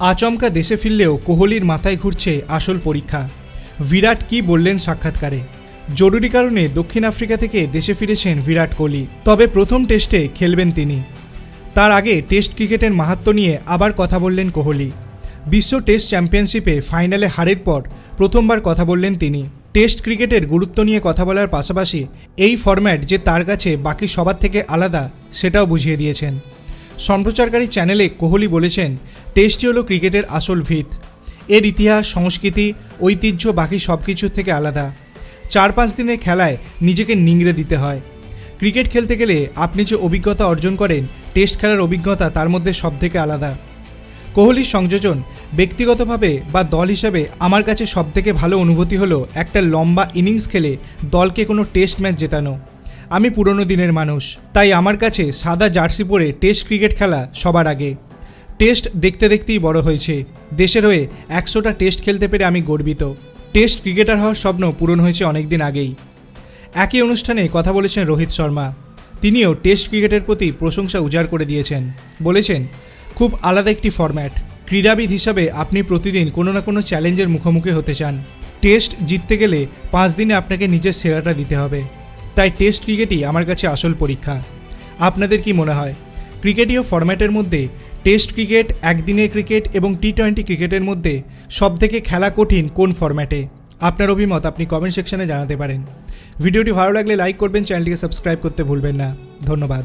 আচমকা দেশে ফিরলেও কোহলির মাথায় ঘুরছে আসল পরীক্ষা। বিরাট কি বললেন সাক্ষাৎকারে? জরুরি কারণে দক্ষিণ আফ্রিকা থেকে দেশে ফিরেছেন বিরাট কোহলি। তবে প্রথম টেস্টে খেলবেন তিনি। তার আগে টেস্ট ক্রিকেটের মাহাত্ম নিয়ে আবার কথা বললেন কোহলি। বিশ্ব টেস্ট চ্যাম্পিয়নশিপে ফাইনালে হারের পর প্রথমবার কথা বললেন তিনি। টেস্ট ক্রিকেটের গুরুত্ব নিয়ে কথা বলার পাশাপাশি এই ফরম্যাট যে তার কাছে বাকি সবার থেকে আলাদা, সেটাও বুঝিয়ে দিয়েছেন। সম্প্রচারকারী চ্যানেলে কোহলি বলেছেন টেস্টই হলো ক্রিকেটের আসল ভিত। এর ইতিহাস, সংস্কৃতি, ঐতিহ্য, বাকি সব কিছুর থেকে আলাদা। চার পাঁচ দিনের খেলায় নিজেকে নিংড়ে দিতে হয়। ক্রিকেট খেলতে গেলে আপনি যে অভিজ্ঞতা অর্জন করেন, টেস্ট খেলার অভিজ্ঞতা তার মধ্যে সব থেকে আলাদা। কোহলির সংযোজন ব্যক্তিগতভাবে বা দল হিসাবে আমার কাছে সবথেকে ভালো অনুভূতি হলো একটা লম্বা ইনিংস খেলে দলকে কোনো টেস্ট ম্যাচ জেতানো। আমি পুরনো দিনের মানুষ, তাই আমার কাছে সাদা জার্সি পরে টেস্ট ক্রিকেট খেলা সবার আগে। টেস্ট দেখতে দেখতেই বড় হয়েছে। দেশের হয়ে একশোটা টেস্ট খেলতে পেরে আমি গর্বিত। টেস্ট ক্রিকেটার হওয়ার স্বপ্ন পূরণ হয়েছে অনেকদিন আগেই। একই অনুষ্ঠানে কথা বলেছেন রোহিত শর্মা। তিনিও টেস্ট ক্রিকেটের প্রতি প্রশংসা উজাড় করে দিয়েছেন। বলেছেন, খুব আলাদা একটি ফরম্যাট ক্রীড়াবিদ হিসাবে আপনি প্রতিদিন কোনো না কোনো চ্যালেঞ্জের মুখোমুখি হতে চান। টেস্ট জিততে গেলে পাঁচ দিনে আপনাকে নিজের সেরাটা দিতে হবে। তাই টেস্ট ক্রিকেটই আমার কাছে আসল পরীক্ষা। আপনাদের কি মনে হয়? ক্রিকেটীয় ফরম্যাটের মধ্যে টেস্ট ক্রিকেট, একদিনের ক্রিকেট এবং টি টোয়েন্টি ক্রিকেটের মধ্যে সবথেকে খেলা কঠিন কোন ফরম্যাটে আপনার অভিমত আপনি কমেন্ট সেকশনে জানাতে পারেন। ভিডিওটি ভালো লাগলে লাইক করবেন, চ্যানেলটিকে সাবস্ক্রাইব করতে ভুলবেন না। ধন্যবাদ।